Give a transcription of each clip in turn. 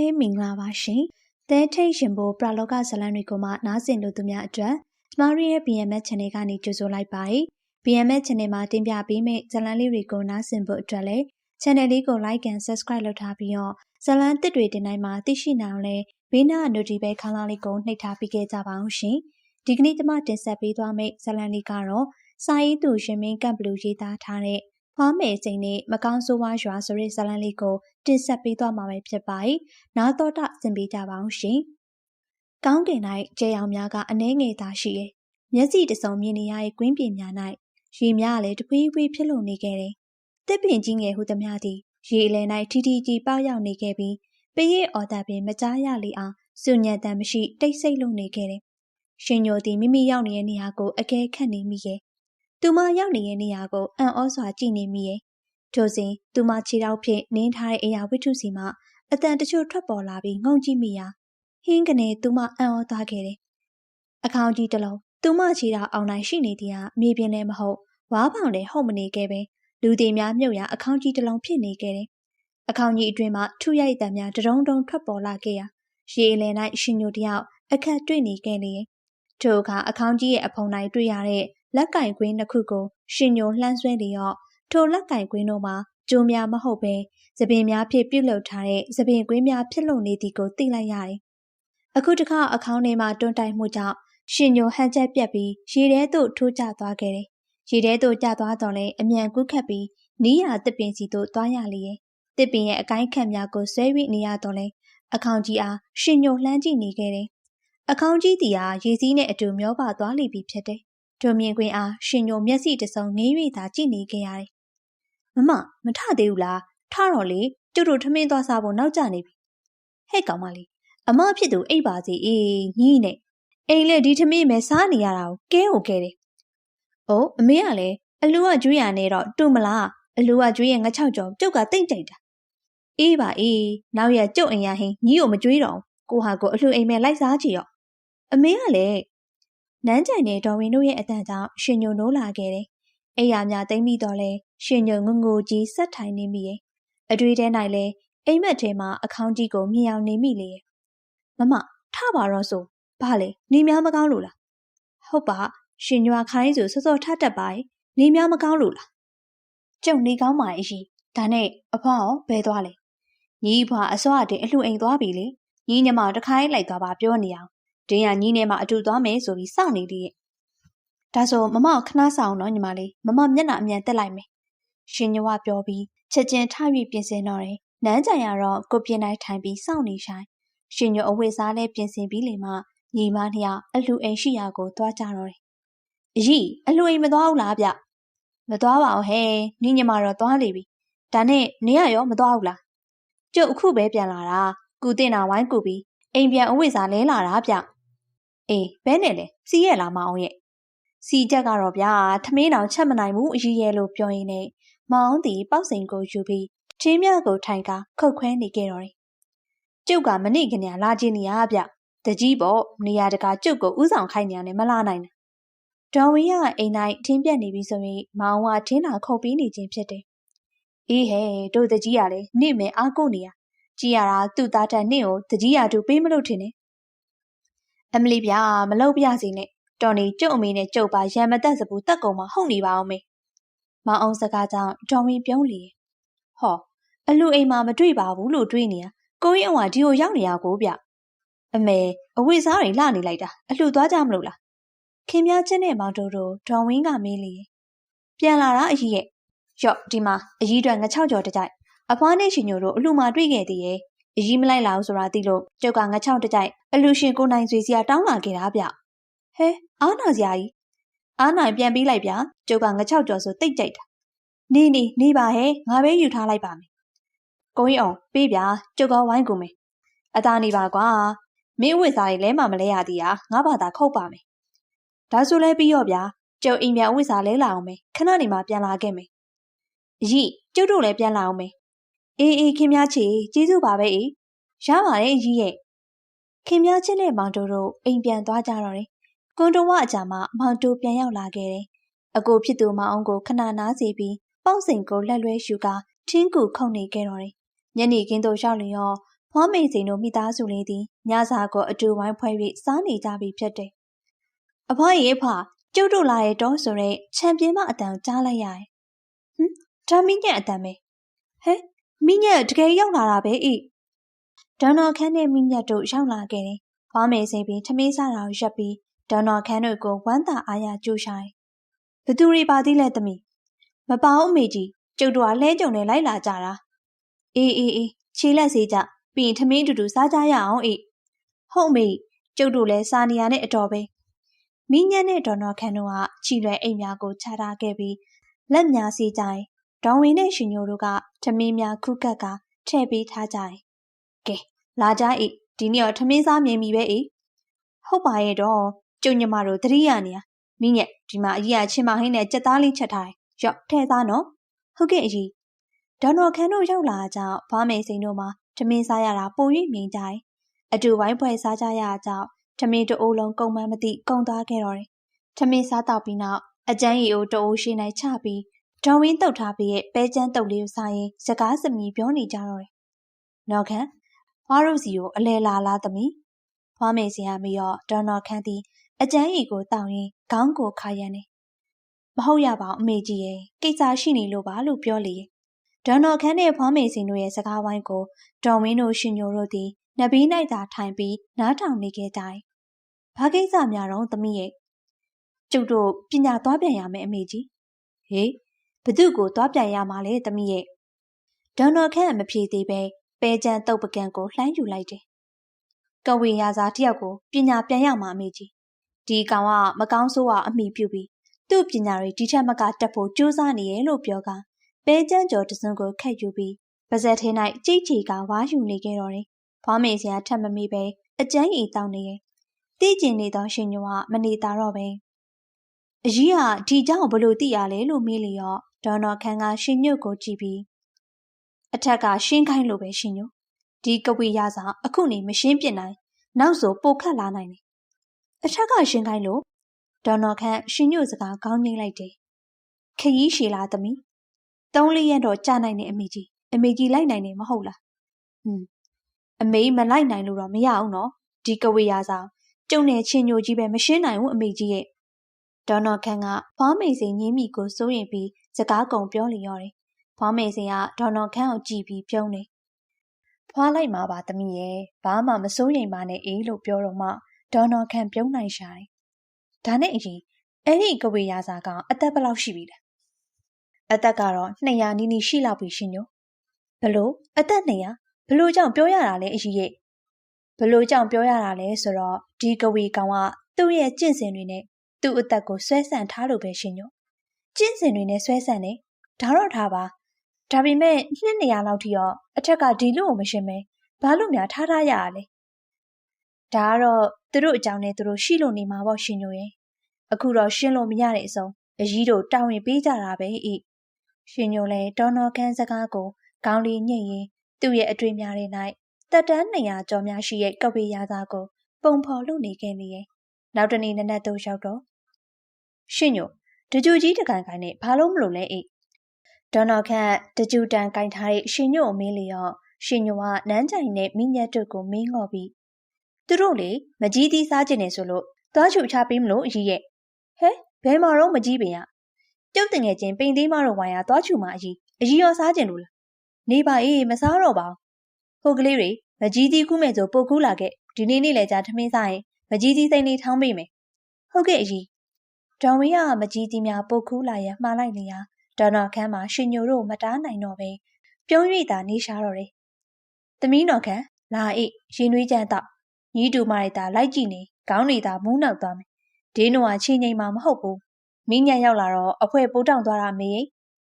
မေးမင်္ဂလာပါရှင်။သဲထိတ်ရှင်ဖို့ပရလောကဇလံတွေကိုမှနားဆင်လို့သူများအတွက်ကျမတို့ရဲ့ BMS Channel ကနေကြိုဆိုလိုက်ပါတယ်။ BMS Channel မှာတင်ပြပေးမယ့်ဇလံလေးတွေကိုနားဆင်ဖို့အတွက်လည်း Channel လေးကို Like and Subscribe လုပ်ထားပြီးတော့ဇလံတစ်တွေတင်တိုင်းမှာသိရှိနိုင်အောင်လဲဘေးနား Notification ခေါင်းလေးကိုနှိပ်ထားပေးခဲ့ကြပါအောင်ရှင်။ဒီကနေ့ကျမတင်ဆက်ပေးသွားမယ့်ဇလံလေးကတော့စာရေးသူရှင်မင်းကပ်ဘလူရေးသားထားတဲ့ ဖွားမယ်စိန်နဲ့မကောင်းဆိုးဝါးရွာဆိုတဲ့ဇာတ်လမ်းလေးကိုတင်ဆက်ပေးသွားမှာပဲဖြစ်ပါတယ်။နားတော်တာဆင်ပေးကြပါအောင်ရှင်။ကောင်းကင်၌ကျဲရောင်များကအနှဲငယ်သာရှိရဲ့။မျက်စိတစုံမြင်နေရတဲ့ကွင်းပြင်များ၌ရေများလည်းတပွေးပွေးဖြစ်လို့နေခဲ့တယ်။တစ်ပင်ကြီးငယ်ဟုသမျှသည်ရေအလယ်၌ထီထီကြီးပေါရောက်နေခဲ့ပြီးပရိအော်တာပင်မကြားရလေအောင်စုညံတန်မရှိတိတ်ဆိတ်လို့နေခဲ့တယ်။ရှင်ညိုသည်မိမိရောက်နေတဲ့နေရာကိုအကဲခတ်နေမိရဲ့ သူမရောက်နေတဲ့နေရာကိုအံ့ဩစွာကြည့်နေမိရဲ့ထိုစဉ်သူမခြေထောက်ဖြင့်နင်းထားတဲ့အရာဝတ္ထုစီမှအတန်တချို့ထွက်ပေါ်လာပြီးငုံကြည့်မိရာဟင်းကနေသူမအံ့ဩသွားခဲ့တယ်။အခေါင်ကြီးတစ်လုံးသူမခြေထောက်အောင်နိုင်ရှိနေသည်ဟာမြေပြင်လည်းမဟုတ်ဝါးပေါင်လည်းဟုတ်မနေခဲ့ပဲလူတွေများမြုပ်ရာအခေါင်ကြီးတစ်လုံးဖြစ်နေခဲ့တယ်။အခေါင်ကြီးအတွင်းမှာထုရိုက်တံများတရုံတုံထွက်ပေါ်လာခဲ့ရာရေအလယ်၌ရှင်ညိုတယောက်အခက်တွေ့နေခဲ့လေ။ထိုအခါအခေါင်ကြီးရဲ့အဖုံ၌တွေ့ရတဲ့ လက်ကင်ကွင်းနှစ်ခုကိုရှင်ညိုလှမ်းဆွဲလျော့ထိုလက်ကင်ကွင်းတို့မှာကျိုးများမဟုတ်ပဲသပင်များဖြင့်ပြုတ်လှုပ်ထားတဲ့သပင်ကွင်းများဖြစ်လို့နေသည်ကိုသိလိုက်ရတယ်။အခုတခါအခေါင်းထဲမှာတွန်းတိုက်မှုကြောင့်ရှင်ညိုဟန်ချက်ပြက်ပြီးရေထဲသို့ထိုးကျသွားခဲ့တယ်။ရေထဲသို့ကျသွားတော့လဲအမြန်ကူးခတ်ပြီးနီးရတစ်ပင်စီသို့သွားရလေရဲ့။တစ်ပင်ရဲ့အကိုင်းခတ်များကိုဆွဲ၍နေရတော့လဲအခေါင်ကြီးအားရှင်ညိုလှမ်းကြည့်နေခဲ့တယ်။အခေါင်ကြီးတီဟာရေစည်းနဲ့အတူမျောပါသွားလိပြီဖြစ်တယ်။ ထိုမြင်ကွင်းအားရှင်ညိုမျက်စိတစုံငေး၍သာကြည့်နေခဲ့ရတယ်။မမမထသေးဘူးလားထတော့လေကျုပ်တို့ထမင်းသွားစားဖို့နောက်ကျနေပြီ။ဟဲ့ကောင်မလေးအမဖြစ်သူအိပ်ပါစီအေးညီးနဲ့အိမ်လေဒီထမင်းပဲစားနေရတာကိုကဲဟုတ်ခဲ့တယ်။အိုးအမေကလည်းအလူကကျွေးရနေတော့တူမလားအလူကကျွေးရင်ငါချောက်ကြောကျုပ်ကတိတ်ကြိုက်တာ။အေးပါအေးနောက်ရကျုပ်အိမ်ရဟင်းညီကိုမကျွေးတော့ကိုဟာကိုအလှအိမ်မဲ့လိုက်စားကြည့်ရော။အမေကလည်း နန်းကြိုင်နဲ့ဒေါ်ဝင်တို့ရဲ့အတန်ကြောင့်ရှင်ညိုနိုးလာခဲ့တယ်။အိယာများတိမ့်ပြီးတော့လဲရှင်ညိုငငိုကြီးဆက်ထိုင်နေမိရဲ့။အတွေ့ထဲ၌လဲအိမ်မက်ထဲမှာအခေါင်းကြီးကိုမြင်အောင်နေမိလေရဲ့။မမထပါတော့ဆိုဘာလဲနေများမကောင်းလို့လား။ဟုတ်ပါရှင်ညွာခိုင်းဆိုစောစောထတတ်ပါရဲ့နေများမကောင်းလို့လား။ကျုံနေကောင်းပါရဲ့ရှင်။ဒါနဲ့အဖွားရောဘဲသွားလဲ။ညီဖွာအစောအတင်းအလှအိမ်သွားပြီလေ။ညီညမတခိုင်းလိုက်သွားပါပြောနေအောင် ဒင်းကညီနဲ့မှအတူသွားမယ်ဆိုပြီးစောင့်နေသေးရဲ့ဒါဆိုမမကိုခဏဆောင်တော့ညီမလေးမမမျက်နှာအမြန်တက်လိုက်မယ်ရှင်ညဝပြောပြီးချက်ချင်းထ၍ပြင်ဆင်တော့တယ်နန်းကြံရတော့ကိုပြင်းတိုင်းထိုင်ပြီးစောင့်နေဆိုင်ရှင်ညိုအဝတ်စားလဲပြင်ဆင်ပြီးလေမှညီမနှစ်ယောက်အလှအိမ်ရှိရာကိုသွားကြတော့တယ်အကြီးအလှအိမ်မသွားဘူးလားဗျမသွားပါဘူးဟဲ့ညီညီမတော့သွားလေပြီဒါနဲ့နေရရောမသွားဘူးလားကျုပ်အခုပဲပြန်လာတာကူတင်တာဝိုင်းကူပြီးအိမ်ပြန်အဝတ်စားလဲလာတာဗျ အေးဘဲနဲ့လဲစီးရလားမအောင်ရဲ့စီချက်ကတော့ဗျာထမင်းတောင်ချက်မနိုင်ဘူးအကြီးရဲ့လို့ပြောရင်းနဲ့မအောင်သည်ပေါက်စိန်ကိုယူပြီးချင်းမြကိုထိုင်ကခုတ်ခွဲနေခဲ့တော်တယ်ကျုပ်ကမနေ့ကညလာချင်းနေရဗျတကြီးပေါ့နေရာတကာကျုပ်ကိုဥဆောင်ခိုင်းနေရတယ်မလာနိုင်ဘူးဒေါ်ဝင်းကအိမ်၌ထင်းပြက်နေပြီဆိုရင်မောင်ကထင်းတာခုတ်ပြီးနေခြင်းဖြစ်တယ်အေးဟဲ့တို့တကြီးကလည်းနေမယ်အားကိုနေရကြည်ရတာသူ့သားထက်နင့်ကိုတကြီးရတူပေးမလို့ထင်တယ် အမလီဗျာမလုပ်ပြစီနဲ့တော်နေကျုပ်အမေနဲ့ကျုပ်ပါရံမတက်စဘူးတက်ကုန်မှဟုတ်နေပါအောင်မေမောင်အောင်စကားကြောင့်တော်ဝင်ပြုံးလေဟောအလူအိမ်မှာမတွေ့ပါဘူးလို့တွေးနေရကိုရင်အဝါဒီကိုရောက်နေရကိုဗျအမေအဝိစားတွေလှနေလိုက်တာအလှသွားကြမလို့လားခင်များချင်းနဲ့မောင်တို့တို့ဒေါ်ဝင်းကမေးလေပြန်လာတာအကြီးရဲ့ရော့ဒီမှာအကြီးတွက်ငချောက်ကြော်တကြိုက်အဖွားနဲ့ရှင်ညိုတို့အလှမှာတွေ့ခဲ့သေးရဲ့ အကြီးမလိုက်လာဘူးဆိုတာသိလို့ကျုပ်ကငချောက်တကြိုက်အလူရှင်ကိုနိုင်ဆွေစီကတောင်းလာခဲ့တာဗျဟဲအားနာစရာကြီးအားနိုင်ပြန်ပြီးလိုက်ဗျကျုပ်ကငချောက်ကြော်ဆိုတိတ်ကြိုက်တာနေနေနေပါဟဲ့ငါပဲယူထားလိုက်ပါမယ်ကိုကြီးအောင်ပေးဗျကျုပ်ကဝိုင်းကုန်မယ်အသာနေပါကွာမင်းဝစ်စားတွေလဲမှမလဲရသေးတာငါဘာသာခုတ်ပါမယ်ဒါဆိုလဲပြီးတော့ဗျာကျုပ်အိမ်ပြန်ဝစ်စားလဲလာအောင်မယ်ခဏနေမှပြန်လာခဲ့မယ်အကြီးကျုပ်တို့လည်းပြန်လာအောင်မယ် အေးအေးခင်များချေကျေးဇူးပါပဲအေးရပါတယ်ကြီးရဲ့ခင်များချင်းနဲ့မောင်တိုးတို့အိမ်ပြန်သွားကြတော့တယ်ကွန်တိုဝအကြမှာမောင်တိုးပြန်ရောက်လာခဲ့တယ်အကိုဖြစ်သူမောင်အောင်ကိုခဏနားစီပြီးပေါ့စိန်ကိုလက်လွဲရှူကာထင်းကူခုန်နေခဲ့တော့တယ်ညနေခင်းသို့ရောက်လျော်ဖွားမေစိန်တို့မိသားစုလေးသည်ညစာကိုအတူဝိုင်းဖွဲ့၍စားနေကြပြီဖြစ်တယ်။အဖွားရေဖွာကျုပ်တို့လာရဲ့တော့ဆိုရဲချန်ပီယံမအတန်ကြားလိုက်ရတယ်။ဟမ်ဒါမိညက်အတန်ပဲ။ဟဲ မိညက်တကယ်ရောက်လာတာပဲဤ။ဒေါ်နော်ခန်းနဲ့မိညက်တို့ရောက်လာခဲ့တယ်။ဖွားမေစိန်ပြီးထမင်းစားတာကိုရပ်ပြီးဒေါ်နော်ခန်းတို့ကိုဝမ်းသာအားရကြိုးရှာတယ်။ဘသူတွေပါသေးလဲသမီး။မပါဘူးအမေကြီးကျုပ်တို့ကလဲကြုံနဲ့လိုက်လာကြတာ။အေးအေးအေးခြေလက်စေးကြပြီးရင်ထမင်းတူတူစားကြရအောင်အေးဟုတ်မေကျုပ်တို့လည်းစာနေရနဲ့အတော်ပဲမိညက်နဲ့ဒေါ်နော်ခန်တို့ကခြိလွယ်အိမ်များကိုချထားခဲ့ပြီးလက်များစီကြရင် ဒေါ်ဝင်နဲ့ရှင်ညိုတို့ကထမင်းများခုကက်ကထည့်ပေးထားကြရင်ကဲလာကြအေးဒီနေ့တော့ထမင်းစားမြင်ပြီပဲအေးဟုတ်ပါရဲ့တော့ကျုံညမတို့တတိယနေရမိညက်ဒီမှာအကြီးအချင်းမဟင်းနဲ့ကြက်သားလေးချက်ထားတယ်ရော့ထဲသားနော်ဟုတ်ကဲ့အကြီးဒေါ်နော်ခန်တို့ရောက်လာကြဘားမေစိန်တို့မှာထမင်းစားရတာပို၍မြင်ကြတယ်။အတူဝိုင်းဖွဲ့စားကြရကြောင်းထမင်းတအိုးလုံးကုန်မှန်းမသိကုန်သွားခဲ့တော့တယ်။ထမင်းစားတော့ပြီးနောက်အကျန်းရီအိုတအိုးရှိနိုင်ချပြီး ဒေါ်ဝင်းတုတ်ထားပြီးရဲ့ပဲကျန်းတုတ်လေးကိုစားရင်စကားစမြည်ပြောနေကြတော့တယ်။နော်ခန်ဖွားရုပ်စီကိုအလဲလာလားသမီး။ဖွားမေစီကမရောဒေါ်နော်ခန်သည်အကျန်းရီကိုတောင်းရင်ခေါင်းကိုခါရမ်းတယ်။မဟုတ်ရပါဘူးအမေကြီးရဲ့ကိစ္စရှိနေလို့ပါလို့ပြောလေ။ဒေါ်နော်ခန်းနဲ့ဖွားမေစင်တို့ရဲ့စကားဝိုင်းကိုဒေါ်ဝင်းတို့ရှင်ညိုတို့သည်နဘေး၌သာထိုင်ပြီးနားထောင်နေခဲ့ကြတယ်။ဘာကိစ္စများတော့သမီးရဲ့ကျုပ်တို့ပညာသွားပြန်ရမယ်အမေကြီး။ဟေး ဘသူ့ကိုသွားပြန်ရမှာလဲသမီးရဲ့ဒေါ်နော်ခန်းမဖြေသေးပဲပဲကျန်းတုတ်ပကံကိုလှမ်းယူလိုက်တယ်။ကဝေရာစားတယောက်ကိုပညာပြန်ရမှာအမေကြီး။ဒီကောင်ကမကောင်းဆိုးအောင်အမိပြုပြီးသူ့ပညာတွေဒီထက်မကတက်ဖို့ကြိုးစားနေရဲ့လို့ပြောကပဲကျန်းကျော်တစုံကိုခက်ယူပြီးပါဇက်ထဲ၌ကြိတ်ချီကဝါယူနေခဲ့တော်တယ်။ဖွားမေစရာထပ်မမိပဲအကျန်းရီတောင်းနေရဲ့။သိကျင်နေသောရှင်ညိုကမနေတာတော့ပဲ။အကြီးကဒီเจ้าဘလို့သိရလဲလို့မေးလျော့ ဒေါ်နော်ခန်းကရှင်ညွတ်ကိုကြည့်ပြီးအထက်ကရှင်းခိုင်းလို့ပဲရှင်ညိုဒီကဝေရစာအခုနေမရှင်းပြနိုင်နောက်ဆိုပိုခတ်လာနိုင်တယ်။အထက်ကရှင်းခိုင်းလို့ဒေါ်နော်ခန်းရှင်ညွတ်စကားကောင်းငိမ့်လိုက်တယ်။ခရီးရှည်လားသမီးသုံးလေးရက်တော့ကြာနိုင်တယ်အမေကြီးအမေကြီးလိုက်နိုင်တယ်မဟုတ်လားဟွန်းအမေမလိုက်နိုင်လို့တော့မရအောင်နော်ဒီကဝေရာစာကျုံနဲ့ချင်းညိုကြီးပဲမရှင်းနိုင်ဘူးအမေကြီးရဲ့ ဒေါ်နော်ခန်းကဖွားမေစိန်ညင်းမိကိုစိုးရင်ပြီးစကားကုံပြောလျော်တယ်ဖွားမေစိန်ကဒေါ်နော်ခန်းကိုကြည့်ပြီးပြုံးတယ်ဖွားလိုက်မှာပါသမီးရဲ့ဘာမှမစိုးရိမ်ပါနဲ့အေးလို့ပြောတော့မှဒေါ်နော်ခန်းပြုံးနိုင်ရှာတယ်ဒါနဲ့အရင်အဲ့ဒီကဝေရာစာကအသက်ဘယ်လောက်ရှိပြီလဲအသက်ကတော့200နီးနီးရှိလောက်ပြီရှင်ညိုဘလို့အသက်200ဘလို့ကြောင့်ပြောရတာလဲအကြီးရဲ့ဘလို့ကြောင့်ပြောရတာလဲဆိုတော့ဒီကဝီကောင်ကသူ့ရဲ့ကျင့်စဉ်တွေနဲ့ သူ့အသက်ကိုဆွဲဆန့်ထားလို့ပဲရှင်ညိုကျင့်စဉ်တွေနဲ့ဆွဲဆန့်နေဒါတော့ထားပါဒါပေမဲ့နှစ်နေရာလောက်ထိတော့အထက်ကဒီလိုကိုမရှင်းမဲဘာလို့များထားထားရရလဲဒါကတော့သူတို့အကြောင်းနဲ့သူတို့ရှိလို့နေမှာပေါ့ရှင်ညိုရဲ့အခုတော့ရှင်းလို့မရတဲ့အစုံအကြီးတို့တာဝန်ပေးကြတာပဲဤရှင်ညိုလည်းဒေါ်နော်ခန်းစကားကိုကောင်းလီညှိရင်သူ့ရဲ့အတွေ့များတွေ၌တက်တန်း200ကျော်များရှိတဲ့ကဝေရာသားကို ပုံဖော်လုပ်နေခဲ့နေရဲ့နောက်တနေ့နနက်တော့ရောက်တော့ ရှင်ညိုတကြူကြီးတကန်ကန်နဲ့ဘာလို့မလို့လဲအိဒေါ်နော်ခန့်တကြူတန်ကင်ထားတဲ့ရှင်ညိုကိုမေးလျော့ရှင်ညိုကနန်းကြိုင်နဲ့မိညက်တို့ကိုမင်းငေါ်ပြီးသူတို့လေမကြီးသီးစားကျင်နေဆိုလို့သွားချူချပေးမလို့အကြီးရဲ့ဟဲဘယ်မှာတော့မကြီးပင်ရကျုပ်တငယ်ချင်းပိန်သေးမတော့ဝိုင်ရသွားချူမအကြီးအကြီးရောစားကျင်လို့လားနေပါအေးမစားတော့ပါဟိုကလေးတွေမကြီးသီးခုမဲ့ဆိုပုတ်ကူးလာခဲ့ဒီနေ့နေ့လည်းကြာထမင်းစားရင်မကြီးသီးစိမ့်လေးထောင်းပေးမယ်ဟုတ်ကဲ့အကြီး ဒေါ်ဝင်းကမကြီးသီးများပုတ်ကူးလာရမှားလိုက်နေရဒေါ်နော်ခမ်းမှာရှင်ညိုတို့မတားနိုင်တော့ပဲပြုံး၍သာနေရှာတော့တယ်သမီးနော်ခမ်းလာအိရင်နွေးကြမ်းတော့ညီတူမလိုက်တာလိုက်ကြည့်နေခေါင်းနေတာမူးနောက်သွားမယ်ဒေးနိုကချင်းငိမ်မှာမဟုတ်ဘူးမိညံရောက်လာတော့အဖွဲပိုးတောင်သွားတာမေး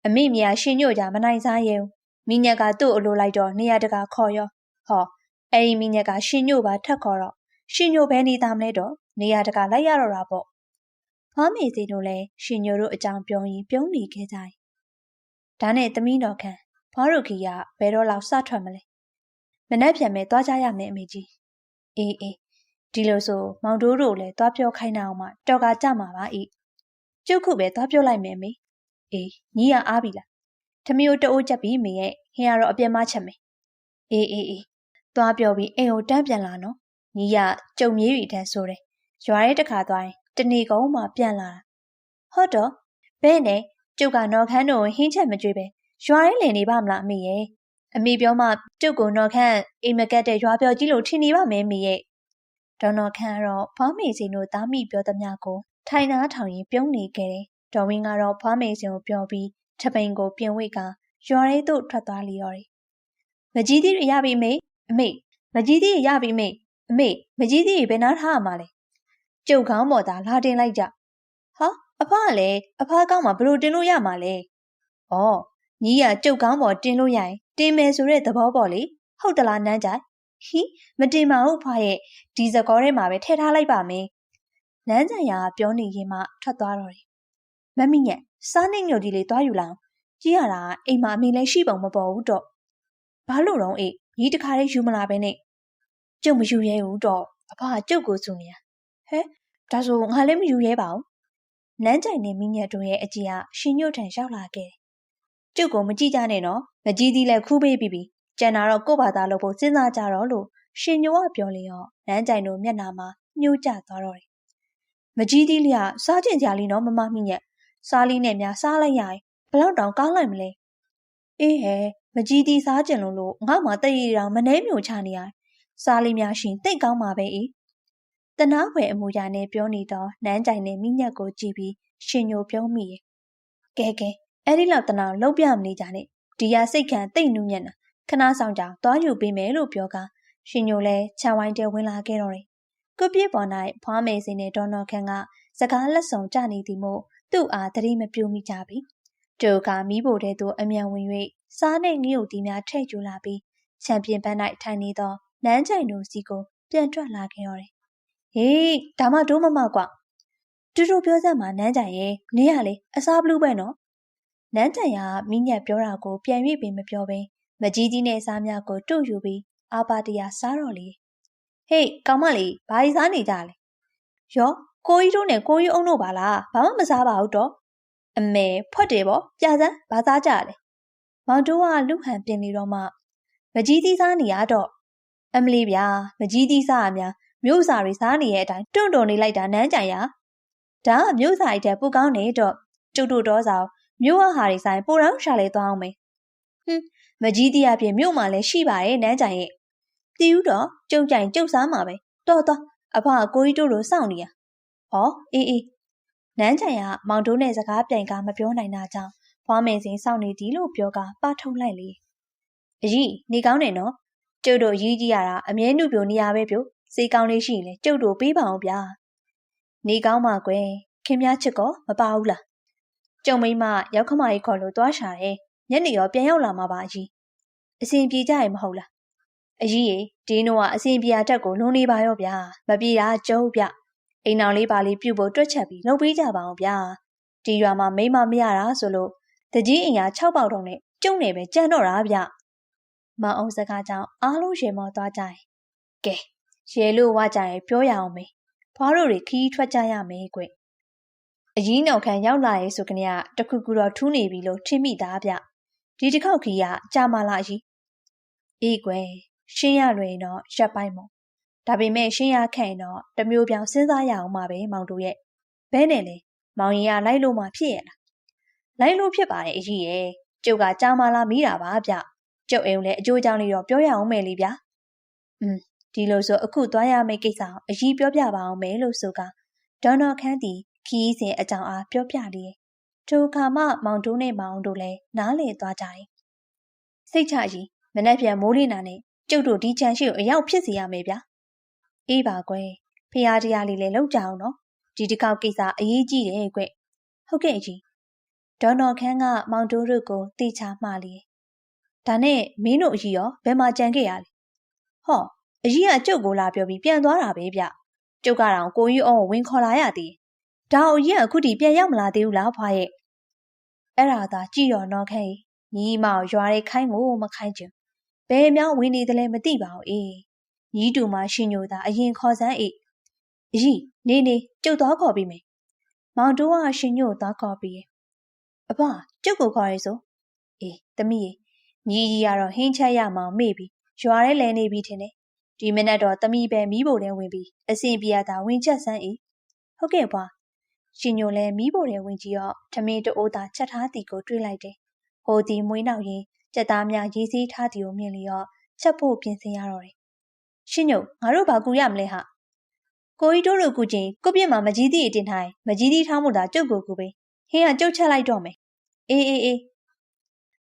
အမေမြာရှင်ညို့ကြမနိုင်စားရဲဘူးမိညက်ကသူ့အလိုလိုက်တော့နေရာတကာခေါ်ရောဟောအဲ့ဒီမိညက်ကရှင်ညို့ပါထက်ခေါ်တော့ရှင်ညို့ဘဲနေတာမလဲတော့နေရာတကာလိုက်ရတော့တာပေါ့ ဖားမေစီတို့လည်းရှင်ညို့တို့အကြောင်းပြောရင်ပြုံးနေခဲ့ကြတယ်ဒါနဲ့သမီးတော်ခံဖွားရုခီကဘယ်တော့လောက်စထွက်မလဲမနှက်ပြန်မဲ့သွားကြရမယ်အမေကြီးအေးအေးဒီလိုဆိုမောင်တိုးတို့လည်းသွားပြောခိုင်းတာအောင်မှတော်ကကြမှာပါဤကျုပ်ခုပဲသွားပြောလိုက်မယ်မေအေးညီရအားပြီလားထမီကိုတအိုးချက်ပြီးမေရဲ့ဟင်းရတော့အပြက်မချက်မယ်အေးအေးအေးသွားပြောပြီးအိမ်ကိုတန်းပြန်လာနော်ညီရကြုံမြေးရီတန်းဆိုတယ်ရွာရဲတခါသွားရင် တနေကုန်မှပြန်လာတာဟုတ်တော့ဘဲနဲ့ကျုပ်ကနော်ခမ်းတို့ဟင်းချက်မကြွေးပဲရွာရဲလင်နေပါမလားအမေရဲ့အမေပြောမှကျုပ်ကိုနော်ခမ်းအိမ်မကက်တဲ့ရွာပြောကြီးလို့ထင်နေပါမယ်မေရဲ့ဒေါ်နော်ခမ်းကတော့ဖွားမေစင်တို့သားမိပြောသမျှကိုထိုင်နာထောင်ရင်ပြုံးနေခဲ့တယ်ဒေါ်ဝင်းကတော့ဖွားမေစင်ကိုပြောပြီးထပိန်ကိုပြင်ဝိတ်ကရွာရဲသို့ထွက်သွားလျော်တယ်မကြီးသီးရပြီမေအမေမကြီးသီးရပြီမေအမေမကြီးသီးဘယ်နာထားရမှာလဲ ကျုပ်ကောင်းပေါ်သာလာတင်လိုက်ကြဟာအဖကလည်းအဖကောင်းမှာဘလို့တင်လို့ရမှာလဲဩညီရကျုပ်ကောင်းပေါ်တင်လို့ရရင်တင်မယ်ဆိုတဲ့သဘောပေါ့လေဟုတ်တလားနန်းကြိုင်ဟီမတင်ပါဘူးဖွာရဲ့ဒီစကောထဲမှာပဲထည့်ထားလိုက်ပါမယ်နန်းကြိုင်ကပြောနေရင်မှထွက်သွားတော့တယ်မမီညက်စားနေညိုဒီလေးသွားယူလိုက်ကြီးရတာအိမ်မှာအမေလည်းရှိပုံမပေါ်ဘူးတော့ဘာလို့တော့အေးညီတခါလေးယူမလာပဲနဲ့ကျုပ်မယူရဲဘူးတော့အဖကကျုပ်ကိုစုနေရ ဟဲဒါဆိုငါလည်းမယူရဲပါဘူးနန်းကြိုင်နဲ့မိညက်တို့ရဲ့အကြည့်ကရှင်ညို့ထံရောက်လာခဲ့တယ်ကျုပ်ကိုမကြည့်ကြနဲ့နော်မကြည့်သေးလဲခူးပေးပြီးပြီကျန်တာတော့ကို့ဘာသာလို့ဖို့စဉ်းစားကြတော့လို့ရှင်ညိုကပြောလေရောနန်းကြိုင်တို့မျက်နာမှာညှို့ကျသွားတော့တယ်မကြီးသေးလျစားကျင်ကြလီနော်မမမိညက်စားလေးနဲ့များစားလိုက်ရရင်ဘလောက်တောင်ကောင်းလိုက်မလဲအေးဟဲမကြီးသေးစားကျင်လို့လို့ငါမှတည့်ရတောင်မနှဲမျိုးချနေရစားလေးများရှင်တိတ်ကောင်းပါပဲအေးတ နာဖွယ်အမူအရာနဲ့ပြောနေတော့နန်းကြိုင်နဲ့မိညက်ကိုကြည့်ပြီးရှင်ညိုပြုံးမိရဲ့ကဲကဲအဲ့ဒီလောက်တနာလုံးပြမနေကြနဲ့ဒီရစိတ်ခံတိတ်နူးညံ့တာခဏဆောင်ကြသွားယူပေးမယ်လို့ပြောကရှင်ညိုလဲခြံဝိုင်းတဲဝင်လာခဲ့တော့တယ်ကုပြစ်ပေါ်၌ဖွားမယ်စင်းနဲ့ဒေါ်နော်ခန့်ကစကားလက်ဆောင်ကြနေသည်မို့သူ့အားသတိမပြူမိကြပြီတူကမိဖို့တဲ့သူအမြန်ဝင်၍စားနဲ့ငရုတ်တီးများထည့်ကျလာပြီးချန်ပီယံဘန်း၌ထိုင်နေသောနန်းချိုင်တို့စီကိုပြန်ထွက်လာခဲ့တော့တယ် ဟေးဒါမှတို့မမကွာတူတူပြောစမ်းမှာနန်းချိုင်ရဲ့နေရလေအစားဘလူးပဲနော်နန်းချိုင်ကမိညက်ပြောတာကိုပြန်၍ပင်မပြောဘဲမကြီးကြီးနဲ့စားများကိုတို့ယူပြီးအာပါတရာစားတော့လေဟေးကောင်မလေးဘာကြီးစားနေကြလဲရောကိုကြီးတို့နဲ့ကိုကြီးအုံတို့ပါလားဘာမှမစားပါဘူးတော့အမေဖွက်တယ်ပေါ့ပြစမ်းဘာစားကြလဲမောင်တိုးကလူဟန်ပြင်နေတော့မှမကြီးသီးစားနေရတော့အမလီဗျာမကြီးသီးစားအများ မြို့စာတွေစားနေရဲ့အတိုင်းတွန့်တွန့်နေလိုက်တာနန်းကြိုင်ရဒါကမြို့စာတွေတဲ့ပူကောင်းနေတော့ကျုပ်တို့တော့ဆောင်မြို့အဟာတွေဆိုင်ပိုတောင်းရှာလေသွားအောင်မေဟွန်းမကြီးသီးအပြင်မြို့မှာလည်းရှိပါရဲ့နန်းကြိုင်ရဲ့တီးဦးတော့ကျုပ်ကြိုင်ကျုပ်စားမှာပဲတော်တော်အဖအကိုကြီးတို့လိုစောင့်နေရဟောအေးအေးနန်းကြိုင်ကမောင်တိုးနဲ့စကားပြန်ကမပြောနိုင်တာကြောင့်ဖွားမယ်စင်စောင့်နေသည်လို့ပြောကပါထုံလိုက်လေအကြီးနေကောင်းတယ်နော်ကျုပ်တို့ရေးကြည့်ရတာအမြဲနှုတ်ပြနေရပဲပြို စေးကောင်းလေးရှိရင်လေကျုပ်တို့ပေးပါအောင်ဗျာနေကောင်းပါကွယ်ခင်ဗျားချစ်ကောမပါဘူးလားကျုံမိမရောက်ခမကြီးခေါ်လို့သွားရှာတယ်ညနေရောပြန်ရောက်လာမှာပါအကြီးအစဉ်ပြေကြရင်မဟုတ်လားအကြီးရေဒီနိုကအစဉ်ပြေတက်ကိုလုံးနေပါရောဗျာမပြေတာကျုံဗျအိမ်အောင်လေးပါလေးပြုတ်ဖို့တွက်ချက်ပြီးလုပ်ပေးကြပါအောင်ဗျာဒီရွာမှာမိမမရတာဆိုလို့တကြီးအင်အား6ပေါက်တုံးနဲ့ကျုံနေပဲကြံတော့တာဗျမအောင်စကားကြောင့်အားလုံးရေမောသွားကြရင်ကဲ ရေလို့ဝကြရင်ပြောရအောင်မေဖွားတို့တွေခီးထွက်ကြရမယ်ကွအကြီးနောက်ခံရောက်လာရေးဆိုကနေကတခုခုတော့ထူးနေပြီလို့ထင်မိသားဗျဒီတစ်ခေါက်ခီးကကြာမလာကြီးအေးကွယ်ရှင်းရလွယ်တော့ရက်ပိုင်းမို့ဒါပေမဲ့ရှင်းရခန့်တော့တမျိုးပြောင်စဉ်းစားရအောင်ပါပဲမောင်တို့ရဲ့ဘဲနဲ့လေမောင်ရင်ကလိုက်လို့မှဖြစ်ရလားလိုက်လို့ဖြစ်ပါတယ်အကြီးရဲ့ကျုပ်ကကြားမလားမိတာပါဗျကျုပ်အိမ်လည်းအကျိုးကြောင့်လေးတော့ပြောရအောင်မယ်လေဗျာอืม ဒီလိုဆိုအခုသွားရမယ့်ကိစ္စအောင်အကြီးပြောပြပါအောင်မယ်လို့ဆိုကဒေါ်နော်ခန်းတီခီးစဉ်အကြောင်းအားပြောပြလေထိုခါမှမောင်တိုးနဲ့မောင်တို့လည်းနားလည်သွားကြတယ်စိတ်ချကြီးမနှက်ပြန်မိုးလင်းနာနဲ့ကျုပ်တို့ဒီချန်ရှိကိုအရောက်ဖြစ်စီရမယ်ဗျာအေးပါကွယ်ဖះတရားလေးလည်းလောက်ကြအောင်နော်ဒီတစ်ခေါက်ကိစ္စအရေးကြီးတယ်ကွဟုတ်ကဲ့ကြီးဒေါ်နော်ခန်းကမောင်တိုးတို့ကိုတေချာမှားလေဒါနဲ့မင်းတို့အကြီးရောဘယ်မှာကြံခဲ့ရလဲဟော အကြီးကကျုပ်ကိုလာပြောပြီးပြန်သွားတာပဲဗျကျုပ်ကတော့ကိုကြီးအောင်ဝင်ခေါ်လာရသည်ဒါအကြီးကအခုထိပြန်ရောက်မလာသေးဘူးလားဖွာရဲ့အဲ့ဒါသာကြည့်ရောနော်ခဲညီမောင်ရွာရဲခိုင်းကိုမခိုင်းချင်ဘယ်မြောင်းဝင်နေတယ်လဲမသိပါဘူးအေးညီတူမရှင်ညိုသာအရင်ခေါ်စမ်းအေးအကြီးနေနေကျုပ်သွားခေါ်ပြီးမယ်မောင်တိုးကရှင်ညို့သွားခေါ်ပြီးအဖကျုပ်ကိုခေါ်ရဲဆိုအေးသမီးညီကြီးကတော့ဟင်းချက်ရမောင်မေ့ပြီးရွာထဲလဲနေပြီထင်တယ် ဒီမနက်တော့တမီပဲမီးဖို့ထဲဝင်ပြီးအစင်ပြရတာဝင်ချက်ဆန်းဤဟုတ်ကဲ့ဘွာရှင်ညိုလဲမီးဖို့ထဲဝင်ကြည့်တော့ထမင်းတအိုးသာချက်ထားသည်ကိုတွေးလိုက်တယ်ဟိုဒီမွေးနောက်ရင်ကြက်သားများရေးစည်းထားသည်ကိုမြင်လျော့ချက်ဖို့ပြင်ဆင်ရတော့တယ်ရှင်ညိုငါတို့ဘာကူရမလဲဟာကိုကြီးတို့တို့ကူချင်းကိုပြစ်မှာမကြီးသည့်အတင်ထိုင်မကြီးသည့်ထားမှုသာကျုပ်ကိုကူပဲဟင်းကကျုပ်ချက်လိုက်တော့မယ်အေးအေးအေး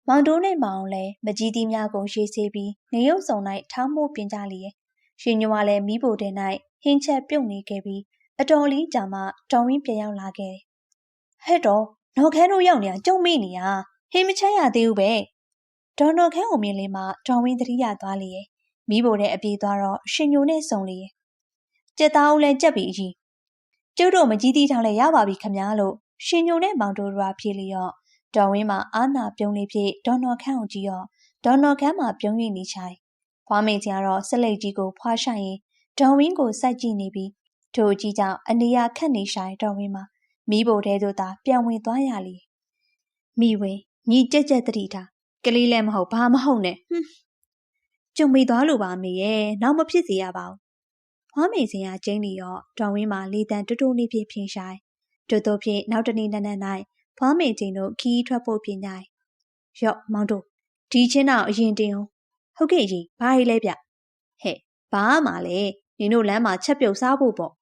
မောင်တိုးနဲ့မောင်လည်းမကြီးသည့်များကိုရေးဆေးပြီးနေရုပ်ဆောင်၌ထားမှုပြင်ကြလျက် ရှင်ညွားလည်းမိဖို့တဲ့၌ဟင်းချက်ပြုတ်နေခဲ့ပြီးအတော်လေးကြာမှတောင်းဝင်းပြန်ရောက်လာခဲ့တယ်ဟဲ့တော့နော်ခဲတို့ရောက်နေတာကြုံမိနေရဟင်းမချမ်းရသေးဘူးပဲဒေါ်နော်ခဲကိုမြင်လေမှတောင်းဝင်းသတိရသွားလျက်မိဖို့တဲ့အပြေးသွားတော့ရှင်ညိုနဲ့စုံလျက်ကြက်သားဦးလည်းကြက်ပြီအကြီးကျုပ်တို့မကြီးသီးထားလဲရပါပြီခမများလို့ရှင်ညိုနဲ့မောင်တို့ရွာဖြေလျော့တော်ဝင်းမှာအာနာပြုံးလေးဖြင့်ဒေါ်နော်ခန့်ကိုကြည့်ရော့ဒေါ်နော်ခန့်မှာပြုံးရည်နေချိုင် ဖွားမိန်ကျတော့ဆက်လက်ကြီးကိုဖွာဆိုင်ရင်ဒေါ်ဝင်းကိုစိုက်ကြည့်နေပြီးထိုကြီးကြောင့်အနေရခက်နေဆိုင်ဒေါ်ဝင်းမှာမိဖို့တဲတို့သာပြန်ဝင်သွားရလေမိဝင်ညီကြက်ကြက်တတိတာကလေးလည်းမဟုတ်ဘာမဟုတ်နဲ့ဟွန်းကျုံမိသွားလို့ပါမေရဲ့နောက်မဖြစ်စေရပါဘူးဖွားမိန်စင်ကကျင်းလီရောဒေါ်ဝင်းမှာလေတံတူတူလေးဖြင့်ဖြင်းဆိုင်တို့တို့ဖြင့်နောက်တနေ့နက်နက်၌ဖွားမိန်ချင်းတို့ခီးထွက်ဖို့ပြင်ကြ၏ရော့မောင်တို့ဒီချင်းတော့အရင်တင်အောင် ဟုတ်ကဲ့ကြီးဘာကြီးလဲဗျဟဲ့ဘာမှလဲနင်တို့လမ်းမှာချက်ပြုတ်စားဖို့ပေါ့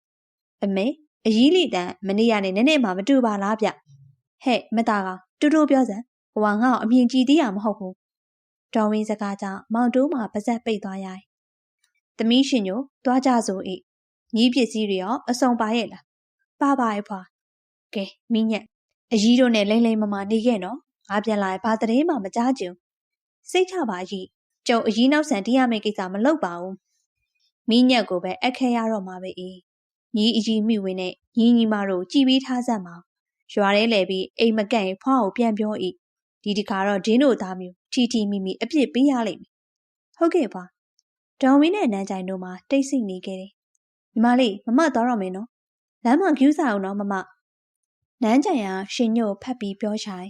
အမေအကြီးလိတန်မနေ့ကနဲ့နည်းနည်းမှမတူပါလားဗျဟဲ့မသားကတူတူပြောစမ်းဟိုကငါ့ကိုအမြင်ကြည့်သေးရမဟုတ်ဘူးတော်ဝင်းစကားကြောင့်မောင်တိုးမှပါဇက်ပိတ်သွားရိုင်းသမီးရှင်ညိုသွားကြစို့ဤညီးပစ္စည်းတွေရောအစုံပါရဲ့လားပါပါရဲ့ဖွာကဲမိညက်အကြီးတို့နဲ့လိမ့်လိမ့်မမနေခဲ့နော်ငါပြန်လာဘာတည်းမှမကြားကြုံစိတ်ချပါကြီး ကျုံအကြီးနောက်ဆန်တီးရမယ့်ကိစ္စမလုပ်ပါဘူးမိညက်ကိုပဲအခဲရတော့မှာပဲအေးညီအကြီးမိဝင်နဲ့ညီညီမတို့ကြည်ပြီးထားစမ်းပါရွာထဲလဲပြီးအိမ်မကန့်ရင်ဖွားကိုပြန်ပြောဤဒီတခါတော့ဒင်းတို့သားမျိုးထီထီမိမိအပြစ်ပေးရလိမ့်မယ်ဟုတ်ကဲ့ပါဒေါ်ဝင်းနဲ့နန်းကြိုင်တို့မှတိတ်ဆိတ်နေခဲ့တယ်ညီမလေးမမသွားတော့မယ်နော်လမ်းမှာကျူးစားအောင်နော်မမနန်းကြိုင်ကရှင်ညို့ဖတ်ပြီးပြောချိုင်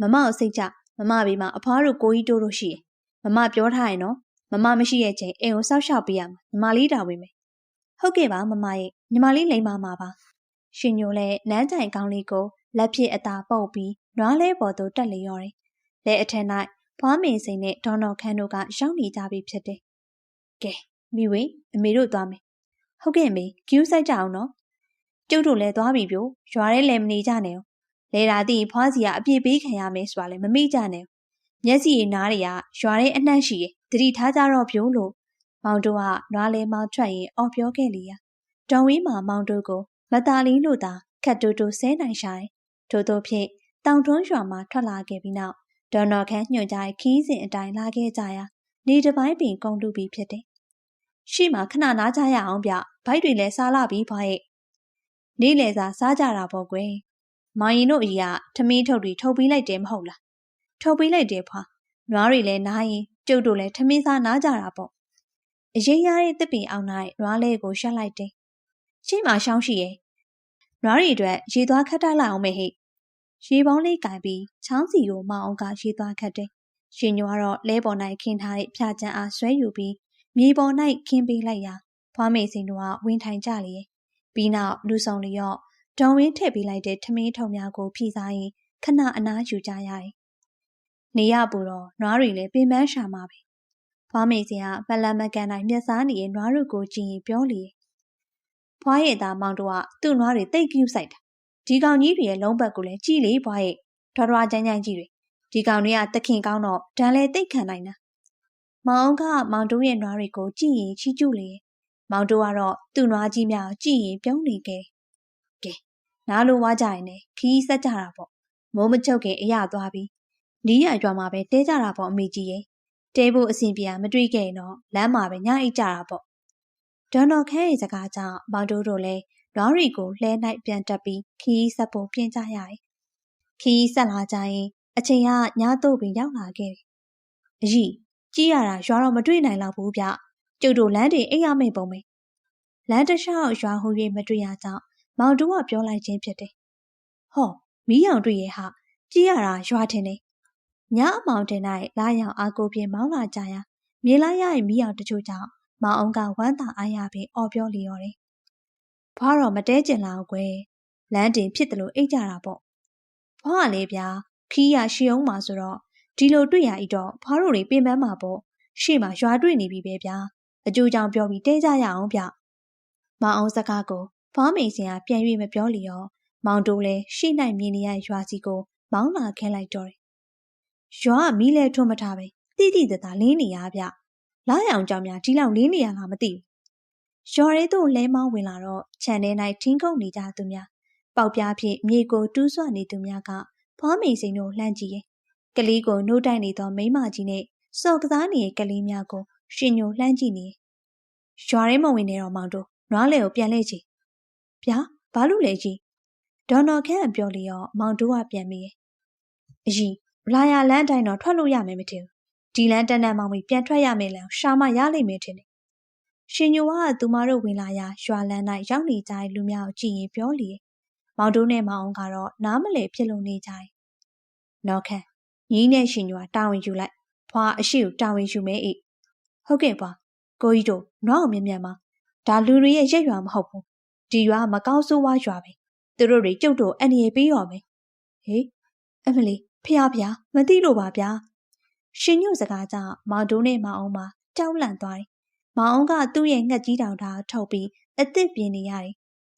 မမကိုစိတ်ကြမမဘေးမှာအဖွားတို့ကိုကြီးတိုးတို့ရှိတယ် မမပြောထားရင်နော်မမမရှိတဲ့ချိန်အိမ်ကိုစောက်ရှောက်ပေးရမှာညီမလေးတာဝင်မယ်ဟုတ်ကဲ့ပါမမရဲ့ညီမလေးလိမ်ပါမှာပါရှင်ညိုလည်းနန်းကြိုင်ကောင်းလေးကိုလက်ဖြစ်အသာပုတ်ပြီးနွားလဲပေါ်သို့တက်လျော်တယ်လက်အထက်၌ဖွားမင်စိန်နဲ့ဒေါ်တော်ခန်းတို့ကရောက်နေကြပြီဖြစ်တယ်ကဲမိဝေအမေတို့သွားမယ်ဟုတ်ကဲ့မေကျူးဆိုင်ကြအောင်နော်ကျုပ်တို့လည်းသွားပြီပြိုရွာထဲလည်းမနေကြနဲ့လေတာတိဖွားစီကအပြည့်ပေးခံရမယ်ဆိုတာလည်းမမေ့ကြနဲ့ မျက်စိရနားတွေကရွာထဲအနှံ့ရှိရဲ့တတိထားကြတော့ပြိုလို့မောင်တို့ကနွားလဲမောင်ထွက်ရင်အော်ပြောခဲ့လေရဒေါ်ဝင်းမှာမောင်တို့ကိုမသားလီလို့သာခတ်တူတူဆဲနိုင်ဆိုင်ထို့သောဖြင့်တောင်တွန်းရွာမှာထွက်လာခဲ့ပြီးနောက်ဒေါ်နော်ခန်းညွှန်ကြားခီးစဉ်အတိုင်းလာခဲ့ကြရာနေတပိုင်းပင်ကုန်လူပြီးဖြစ်တယ်ရှိမှခဏနားကြရအောင်ဗျဘိုက်တွေလည်းစားလာပြီးဖွားရဲ့နေ့လယ်စာစားကြတာပေါ့ကွယ်မောင်ရင်တို့အကြီးကထမင်းထုတ်တွေထုတ်ပြီးလိုက်တယ်မဟုတ်လား ထုတ်ပြီးလိုက်တယ်ဖွာနွားတွေလည်းနားရင်ကျုပ်တို့လည်းထမင်းစားနားကြတာပေါ့အရေးရတဲ့တစ်ပင်အောင်၌နွားလဲကိုရှက်လိုက်တယ်ရှိမှရှောင်းရှိရဲ့နွားတွေအတွက်ရေသွားခတ်တိုက်လိုက်အောင်မေဟိရေပေါင်းလေးကင်ပြီးချောင်းစီကိုမောင်အောင်ကရေသွားခတ်တယ်ရှင်ညွားတော့လဲပေါ်၌ခင်းထားတဲ့ဖြာချမ်းအားဆွဲယူပြီးမြေပေါ်၌ခင်းပေးလိုက်ရာဖွားမေစိန်တို့ကဝင်ထိုင်ကြလေပြီးနောက်လူဆောင်လျော့ဒေါံဝင်းထည့်ပေးလိုက်တဲ့ထမင်းထုံများကိုဖြီးစားရင်ခဏအနားယူကြရတယ်။ နေရပူတော့နွားတွေလည်းပင်ပန်းရှာမှာပဲ။ဖွားမေစင်ကပလန်မကန်တိုင်းမျက်စားနေရဲ့နွားတို့ကိုကြည့်ရင်ပြောလေ။ဖွားရဲ့သားမောင်တို့ကသူ့နွားတွေတိတ်ကျူးဆိုင်တာ။ဒီကောင်ကြီးတွေရဲ့လုံးဘက်ကိုလည်းကြည့်လေဖွားရဲ့ထွားထွားကြမ်းကြမ်းကြီးတွေ။ဒီကောင်တွေကတခင်ကောင်းတော့ဒဏ်လဲတိတ်ခံနိုင်တာ။မောင်ကမောင်တို့ရဲ့နွားတွေကိုကြည့်ရင်ချီကျူးလေ။မောင်တို့ကတော့သူ့နွားကြီးများကြည့်ရင်ပြုံးနေခဲ့။ကဲနားလိုဝါကြရင်လည်းခီးဆက်ကြတာပေါ့မိုးမချုပ်ခင်အရသွားပြီး နီးရရွာမှာပဲတဲကြတာပေါ့အမေကြီးရဲ့တဲဖို့အဆင်ပြေမတွေ့ခဲ့ရင်တော့လမ်းမှာပဲညအိတ်ကြတာပေါ့ဒေါ်တော်ခဲရဲ့စကားကြောင့်မောင်တို့တို့လည်းနွားရီကိုလှဲ၌ပြန်တက်ပြီးခီးဆက်ဖို့ပြင်ကြရတယ်ခီးဆက်လာကြရင်အချိန်ကညတော့ပင်ရောက်လာခဲ့တယ်အကြီးကြီးရတာရွာတော့မတွေ့နိုင်တော့ဘူးဗျကျုပ်တို့လမ်းတွေအိတ်ရမယ့်ပုံပဲလမ်းတစ်လျှောက်ရွာဟူ၍မတွေ့ရကြောင်းမောင်တူကပြောလိုက်ခြင်းဖြစ်တယ်။ဟောမီးရောင်တွေ့ရဲ့ဟာကြည့်ရတာရွာထင်တယ်။ ညအမောင်တင်၌လာရောင်အားကိုပြင်းမောင်းလာကြရာမြေလိုက်ရရင်မိအောင်တချို့ကြောင့်မောင်အောင်ကဝမ်းသာအားရပြီးအော်ပြောလျော်တယ်။ဖွားတော့မတဲကျင်လာကွယ်လမ်းတင်ဖြစ်တယ်လို့အိတ်ကြတာပေါ့။ဖွားကလေဗျာခီးရရှီအောင်မှာဆိုတော့ဒီလိုတွေ့ရဤတော့ဖွားတို့တွေပြင်ပန်းမှာပေါ့ရှေ့မှာရွာတွေ့နေပြီပဲဗျာအကျိုးကြောင့်ပြောပြီးတဲကြရအောင်ဗျ။မောင်အောင်စကားကိုဖွားမိန်စင်ကပြန်၍မပြောလျော်မောင်တို့လည်းရှေ့၌မြင်နေရရွာစီကိုမောင်းလာခဲလိုက်တော့တယ်။ ရွာကမီးလဲထွန်းမထားပဲတိတိတသားလင်းနေရဗျ။လာရောင်ကြောင်များဒီလောက်လင်းနေရလားမသိဘူး။ရွာရဲသို့လဲမောင်းဝင်လာတော့ခြံထဲ၌ထင်းခုန်နေကြသူများပေါက်ပြားဖြင့်မြေကိုတူးဆွနေသူများကဖွားမိန်စိန်တို့လှမ်းကြည့်ရင်ကလေးကိုနှိုးတိုက်နေသောမိမကြီးနဲ့စော်ကစားနေတဲ့ကလေးများကိုရှင်ညိုလှမ်းကြည့်နေရွာရဲမဝင်နေတော့မောင်တို့နွားလေကိုပြန်လဲကြည့်ဗျာဘာလို့လဲကြီးဒေါ်နော်ခန့်ပြောလျော်မောင်တို့ကပြန်ပြီးအကြီး လာရလန်းတိုင်းတော့ထွက်လို့ရမယ်မထင်ဘူးဒီလန်းတန်းတန်းမောင်ပြီးပြန်ထွက်ရမယ်လမ်းရှာမရလိမ့်မယ်ထင်တယ်ရှင်ညိုကသူမတို့ဝင်လာရာရွာလန်း၌ရောက်နေကြတဲ့လူများကိုကြည့်ရင်ပြောလျက်မောင်တို့နဲ့မောင်အောင်ကတော့နားမလည်ဖြစ်လို့နေကြတယ်နော်ခန့်ညီနဲ့ရှင်ညိုကတာဝန်ယူလိုက်ဖွာအရှိကိုတာဝန်ယူမယ်အိဟုတ်ကဲ့ပွာကိုကြီးတို့နွားအောင်မြင်မြန်ပါဒါလူတွေရဲ့ရက်ရွာမဟုတ်ဘူးဒီရွာမကောင်းဆိုးဝါးရွာပဲသူတို့တွေကျုပ်တို့အန်ရပေးရောမယ်ဟေးအမလီ ဖះဖះမသိလို့ပါဗျာရှင်ညွတ်စကားကြောင့်မောင်တိုးနဲ့မောင်အောင်မှာကြောက်လန့်သွားတယ်မောင်အောင်ကသူ့ရဲ့ငှက်ကြီးတောင်ထားထုတ်ပြီးအသစ်ပြင်းနေရတယ်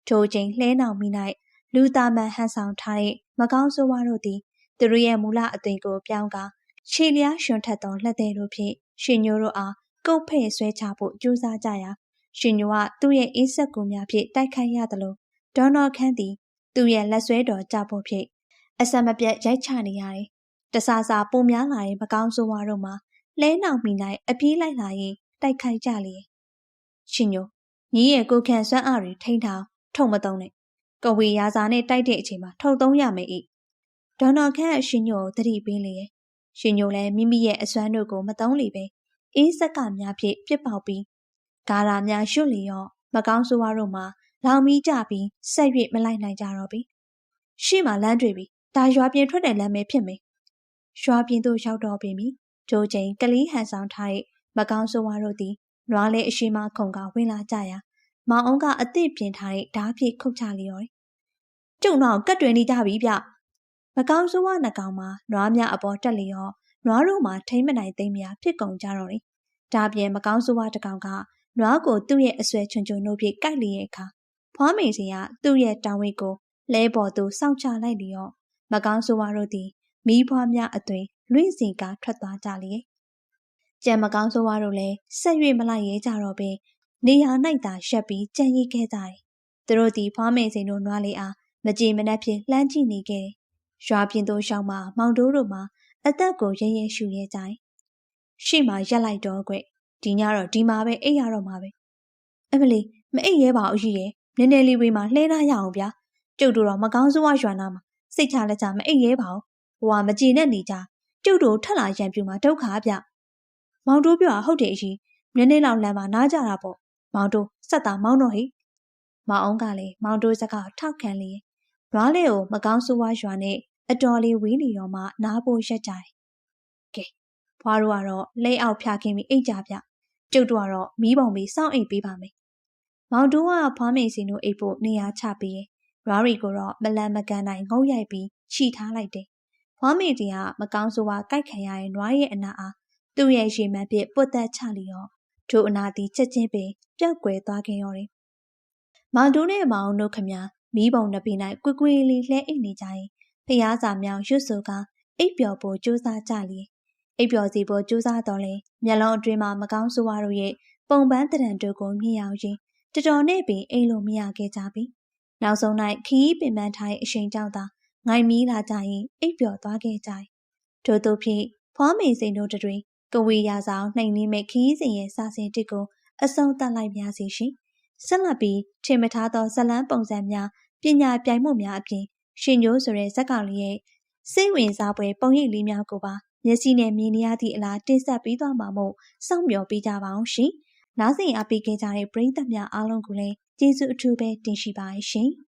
ထိုချိန်လှဲနောင်မိ၌လူသားမှန်ဟန်ဆောင်ထားတဲ့မကောင်းဆိုးဝါးတို့သည်သူတို့ရဲ့မူလအသွင်ကိုပြောင်းကာခြေလျားရှင်ထက်သောလက်သေးတို့ဖြင့်ရှင်ညိုတို့အားကုတ်ဖဲ့ဆွဲချဖို့ကြိုးစားကြရာရှင်ညိုကသူ့ရဲ့အေးဆက်ကူများဖြင့်တိုက်ခိုက်ရသလိုဒေါ်နော်ခန်းသည်သူ့ရဲ့လက်ဆွဲတော်ကြဖို့ဖြင့် အစမပြတ်ရိုက်ချနေရတယ်။တဆာဆာပုံများလာတဲ့မကောင်းဆိုးဝါးတို့မှာလဲနောင်မိနိုင်အပြေးလိုက်လာရင်တိုက်ခိုက်ကြလေ။ရှင်ညိုညီရဲ့ကိုခန့်စွမ်းအားတွေထိန်းထားထုံမသုံးနဲ့။ကဝေရာစာနဲ့တိုက်တဲ့အချိန်မှာထုတ်သုံးရမယ်၏။ဒေါ်နော်ခန့်အရှင်ညိုကိုသတိပေးလေရဲ့။ရှင်ညိုလည်းမိမိရဲ့အစွမ်းတို့ကိုမသုံးလေပဲအေးဆက်ကများဖြင့်ပြစ်ပေါက်ပြီးဂါရာများရွတ်လျော့မကောင်းဆိုးဝါးတို့မှာလောင်မီးကြပြီးဆက်၍မလိုက်နိုင်ကြတော့ပြီရှေ့မှာလမ်းတွေ့ပြီ ဒါရွာပြင်ထွက်တဲ့လမ်းပဲဖြစ်မယ်ရွာပြင်သို့ရောက်တော့ပြီဂျိုးချိန်ကလေးဟန်ဆောင်ထားတဲ့မကောင်းဆိုးဝါးတို့သည်နွားလဲအရှိမခုံကဝင်လာကြရာမောင်အောင်ကအသစ်ပြင်ထားတဲ့ဓားဖြည့်ခုတ်ချလျော်တယ်ကျုံတော့ကတ်တွင်နေကြပြီဗျမကောင်းဆိုးဝါးနှကောင်မှာနွားများအပေါ်တက်လျော်နွားတို့မှာထိမ့်မနိုင်သိမ်းများဖြစ်ကုန်ကြတော့တယ်ဒါပြင်မကောင်းဆိုးဝါးတစ်ကောင်ကနွားကိုသူ့ရဲ့အဆွဲချွန်ချွန်တို့ဖြင့်ကိုက်လျက်အခါဖွားမိန်စီကသူ့ရဲ့တောင်ဝိတ်ကိုလဲပေါ်သို့စောင့်ချလိုက်လျော့ မကောင်းဆိုးဝါးတို့သည်မိဖွားများအသွင်လွင့်စီကထွက်သွားကြလျက်ကြံမကောင်းဆိုးဝါးတို့လည်းဆက်၍မလိုက်ရဲကြတော့ပင်နေရာ၌သာရက်ပြီးကြံရည်ခဲ့ကြတယ်သူတို့သည်ဖွားမိန်စိန်တို့နွားလေးအားမကြည်မနှက်ဖြင့်လှမ်းကြည့်နေခဲ့ရွာပြင်သို့ရှောင်းမှမောင်တိုးတို့မှအသက်ကိုရဲရဲရှူရဲကြတယ်ရှေ့မှာရက်လိုက်တော့ကွဒီညတော့ဒီမှာပဲအိပ်ရတော့မှာပဲအမလီမအိပ်ရဲပါဘူးကြီးရဲ့နည်းနည်းလေးဝေးမှာလှဲထားရအောင်ဗျာကျုပ်တို့တော့မကောင်းစိုးဝရွာနာမှာ စိတ်ချလက်ချမအိပ်ရဲပါဘူးဟိုကမကြည်နဲ့နေကြကျုပ်တို့ထက်လာရံပြူမှာဒုက္ခဗျမောင်တိုးပြောဟုတ်တယ်အကြီးနည်းနည်းလောက်လမ်းမှာနားကြတာပေါ့မောင်တိုးစက်တာမောင်းတော့ဟိမောင်အောင်ကလည်းမောင်တိုးစကားထောက်ခံလေရွာလေးကိုမကောင်းဆိုးဝါးရွာနဲ့အတော်လေးဝေးနေတော့မှနားဖို့ရက်ကြတယ်ကဲဖွားတို့ကတော့လက်အောက်ဖြာခင်းပြီးအိတ်ကြပြကျုပ်တို့ကတော့မီးပုံပြီးစောင့်အိတ်ပေးပါမယ်။မောင်တိုးကဖွားမိန်စင်တို့အိတ်ဖို့နေရာချပြီး ရွာရီကိုတော့မလန်မကန်နိုင်ငုံရိုက်ပြီးခြိထားလိုက်တယ်။ဖွားမိန်တီကမကောင်းဆိုးဝါကြိုက်ခံရတဲ့နွားရဲ့အနာအားသူ့ရဲ့ရေမှန်ပြပွတ်သက်ချလျော်ထိုအနာသည်ချက်ချင်းပင်ပြက်ကွယ်သွားခဲ့ရောတယ်။မောင်တိုးနဲ့မောင်တို့ခမမီးပုံနှစ်ပင်၌ကွကွေးလေးလှဲအိတ်နေကြရင်ဖျားစာမြောင်ရွတ်ဆိုကအိပ်ပျော်ဖို့ကြိုးစားကြလေအိပ်ပျော်စီဖို့ကြိုးစားတော့လေမျက်လုံးအတွင်းမှာမကောင်းဆိုးဝါးတို့ရဲ့ပုံပန်းတရံတို့ကိုမြင်အောင်ရင်တတော်နဲ့ပင်အိမ်လိုမရခဲ့ကြပြီ။ နောက်ဆုံး၌ခီးပင်ပန်းထားတဲ့အချိန်ကြောင့်သာငိုင်မီးလာကြရင်အိပ်ပျော်သွားခဲ့ကြတယ်။ထို့သောဖြင့်ဖွားမိန်စိန်တို့တွေကဝေရာဆောင်နှိမ်နှင်းမဲ့ခီးစဉ်ရဲ့စာစင်တစ်ကိုအဆုံးသတ်လိုက်များစီရှင်။ဆက်လက်ပြီးထင်မထားသောဇလန်းပုံစံများပညာပြိုင်မှုများအပြင်ရှင်ညိုးဆိုတဲ့ဇက်ကောင်လေးရဲ့စိတ်ဝင်စားပွဲပုံရိပ်လေးများကိုပါမျက်စိနဲ့မြင်နေရသည့်အလားတင်ဆက်ပြီးသွားမှာမို့စောင့်မျှော်ပေးကြပါအောင်ရှင်။နားဆင်အားပေးခဲ့ကြတဲ့ပရိသတ်များအားလုံးကိုလည်း ကျေးဇူးအထူးပဲတင်ရှိပါရှင်။